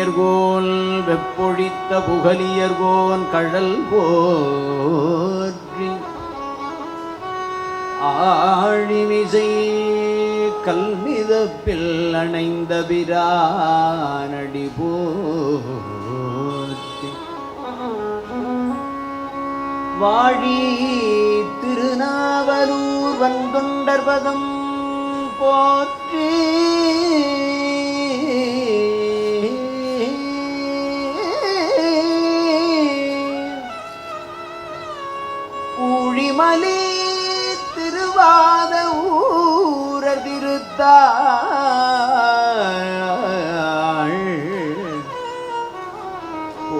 கழலியர்கோல் வெப்பொழித்த புகலியர்கோன் கழல் போற்றி ஆழிமிசை கல்மிதப்பில் அணைந்த பிரானடி போற்றி. வாழி திருநாவலூர் வந்தொண்டர்பதம் போற்றி. ஊழிமலி திருவாத ஊர திருத்தாள் ஓ.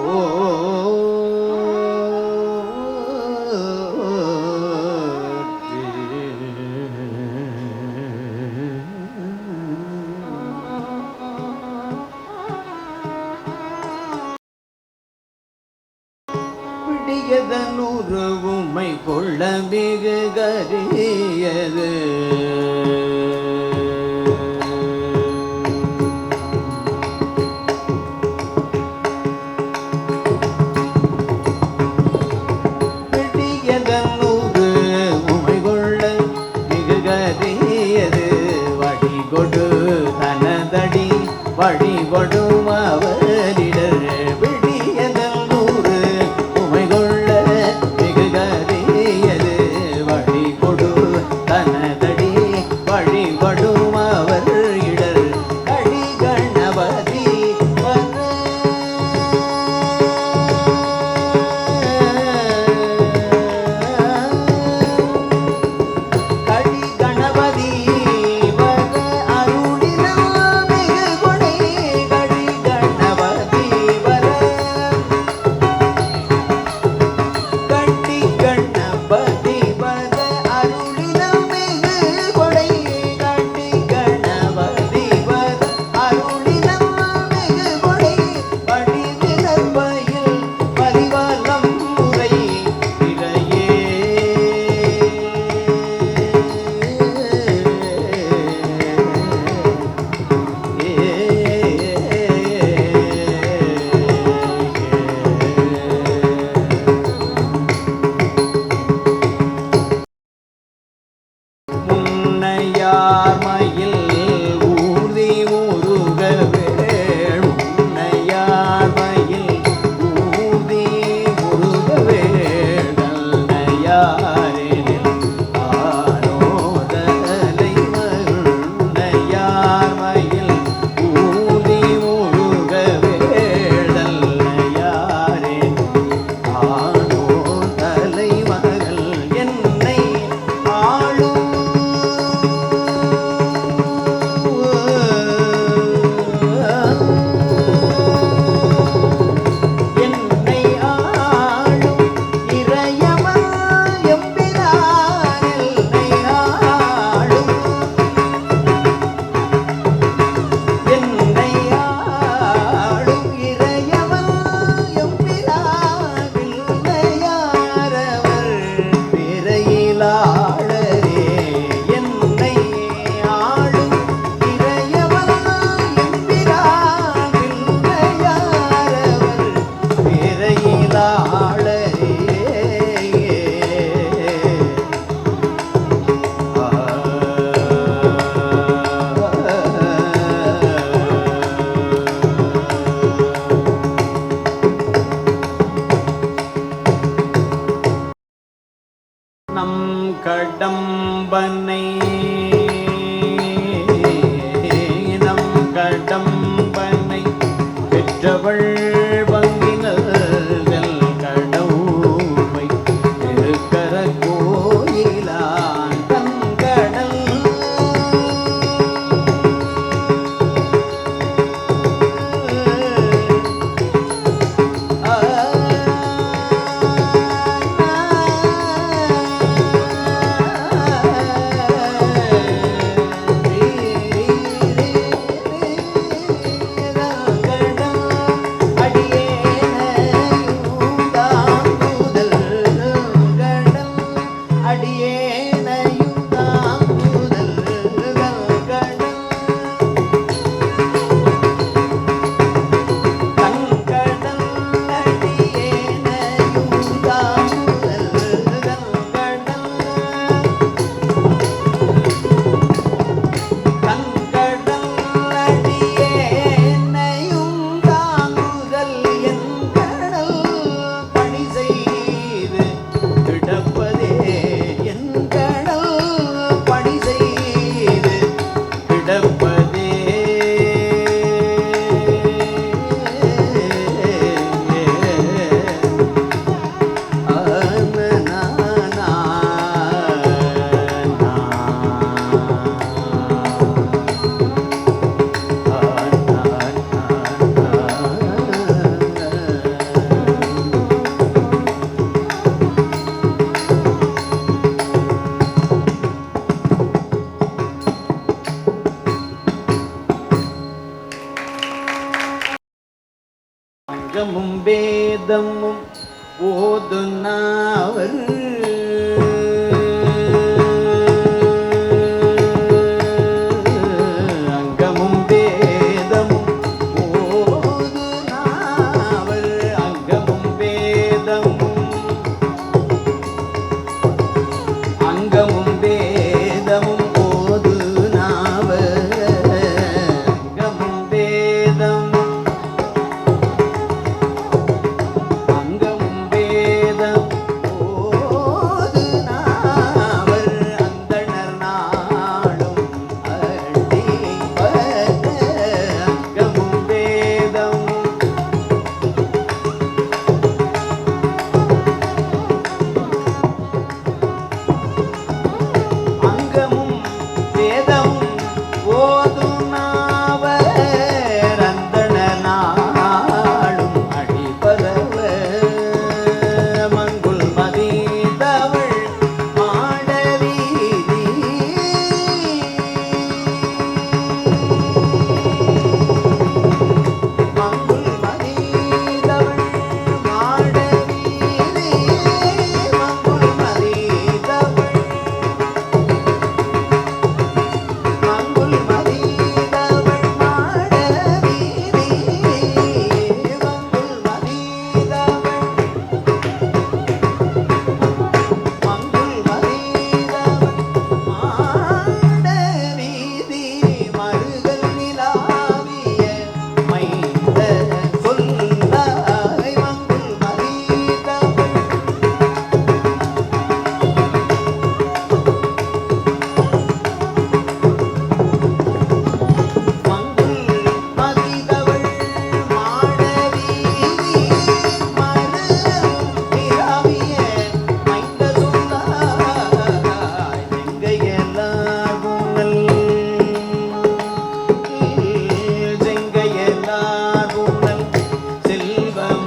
பிடியதன் உருவும் உண்மை கொள்ள மிகு கரியது கடம்பனை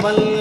செல்வமல்கு